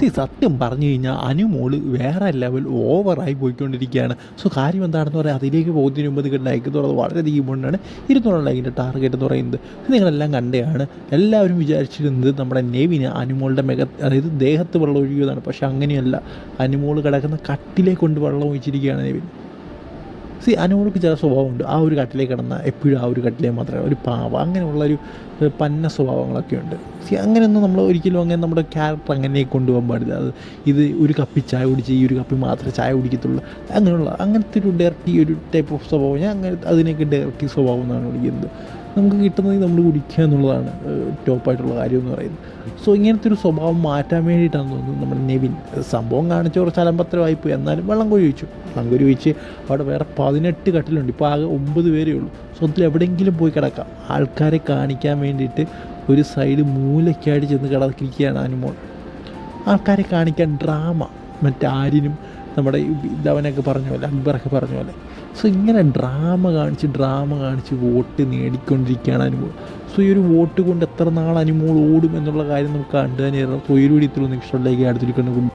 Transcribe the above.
C സത്യം പറഞ്ഞു കഴിഞ്ഞാൽ അനുമോൾ വേറെ ലെവൽ ഓവറായി പോയിക്കൊണ്ടിരിക്കുകയാണ്. സോ കാര്യം എന്താണെന്ന് പറയാം അതിലേക്ക് പോകുന്നതിന് മുമ്പ് നിങ്ങൾ ലൈക്ക് തുറന്നത് വളരെയധികം കൊണ്ടാണ് ഇരുന്നൂറ് ലൈക്കിന്റെ ടാർഗറ്റ് എന്ന് പറയുന്നത്. നിങ്ങളെല്ലാം കണ്ടെയാണ് എല്ലാവരും വിചാരിച്ചിരുന്നത് നമ്മുടെ നെവിന് അനുമോളുടെ മെഗ അതായത് ദേഹത്ത് വെള്ളം ഒഴിക്കുന്നതാണ് പക്ഷെ അങ്ങനെയല്ല. അനുമോൾ കിടക്കുന്ന കട്ടിലെ കൊണ്ട് വെള്ളം ഒഴിച്ചിരിക്കുകയാണ് നെവിൻ. സി അനുമോൾക്ക് ചില സ്വഭാവമുണ്ട്. ആ ഒരു കട്ടിലേക്ക് കിടന്ന എപ്പോഴും ആ ഒരു കട്ടിലേ മാത്രമേ ഒരു പാവ അങ്ങനെയുള്ള ഒരു പന്ന സ്വഭാവങ്ങളൊക്കെ ഉണ്ട്. സി അങ്ങനെയൊന്നും നമ്മൾ ഒരിക്കലും അങ്ങനെ നമ്മുടെ ക്യാരക്ടർ അങ്ങനെ കൊണ്ടുപോകാൻ പാടില്ല. അത് ഇത് ഒരു കപ്പി ചായ കുടിച്ച് ഈ ഒരു കപ്പി മാത്രമേ ചായ കുടിക്കത്തുള്ളൂ. അങ്ങനെയുള്ള അങ്ങനത്തെ ഒരു ഡയറക്റ്റ് ഒരു ടൈപ്പ് ഓഫ് സ്വഭാവം. ഞാൻ അങ്ങനെ അതിനൊക്കെ ഡയറക്റ്റ് സ്വഭാവം എന്നാണ് വിളിക്കുന്നത്. നമുക്ക് കിട്ടുന്നത് നമ്മൾ കുടിക്കുക എന്നുള്ളതാണ് ടോപ്പായിട്ടുള്ള കാര്യം എന്ന് പറയുന്നത്. സോ ഇങ്ങനത്തെ ഒരു സ്വഭാവം മാറ്റാൻ വേണ്ടിയിട്ടാണ് തോന്നുന്നത് നമ്മുടെ നെവിൻ. സംഭവം കാണിച്ച കുറച്ച് അലമ്പത്രമായിപ്പോയി എന്നാലും വെള്ളം കോഴി വെച്ചു വെള്ളം കോഴി വെച്ച് അവിടെ വേറെ പതിനെട്ട് കട്ടിലുണ്ട്. ഇപ്പോൾ ആകെ ഒമ്പത് പേരേ ഉള്ളൂ. സോ അതിൽ എവിടെയെങ്കിലും പോയി കിടക്കാം. ആൾക്കാരെ കാണിക്കാൻ വേണ്ടിയിട്ട് ഒരു സൈഡ് മൂലയ്ക്കായിട്ട് ചെന്ന് കിടക്കിരിക്കുകയാണ് അനുമോൾ. ആൾക്കാരെ കാണിക്കാൻ ഡ്രാമ മറ്റാരിനും നമ്മുടെ ഇതവനൊക്കെ പറഞ്ഞ പോലെ അക്ബറൊക്കെ പറഞ്ഞ പോലെ. സോ ഇങ്ങനെ ഡ്രാമ കാണിച്ച് ഡ്രാമ കാണിച്ച് വോട്ട് നേടിക്കൊണ്ടിരിക്കുകയാണ് അനുമോൾ. സോ ഈ ഒരു വോട്ട് കൊണ്ട് എത്ര നാൾ അനുമോൾ ഓടും എന്നുള്ള കാര്യം നമുക്ക് കണ്ടു തന്നെ സോ ഈ ഒരു വീഡിയോ ഇത്ര ഇഷ്ടമുണ്ടെങ്കിൽ അടുത്തിരിക്കുന്ന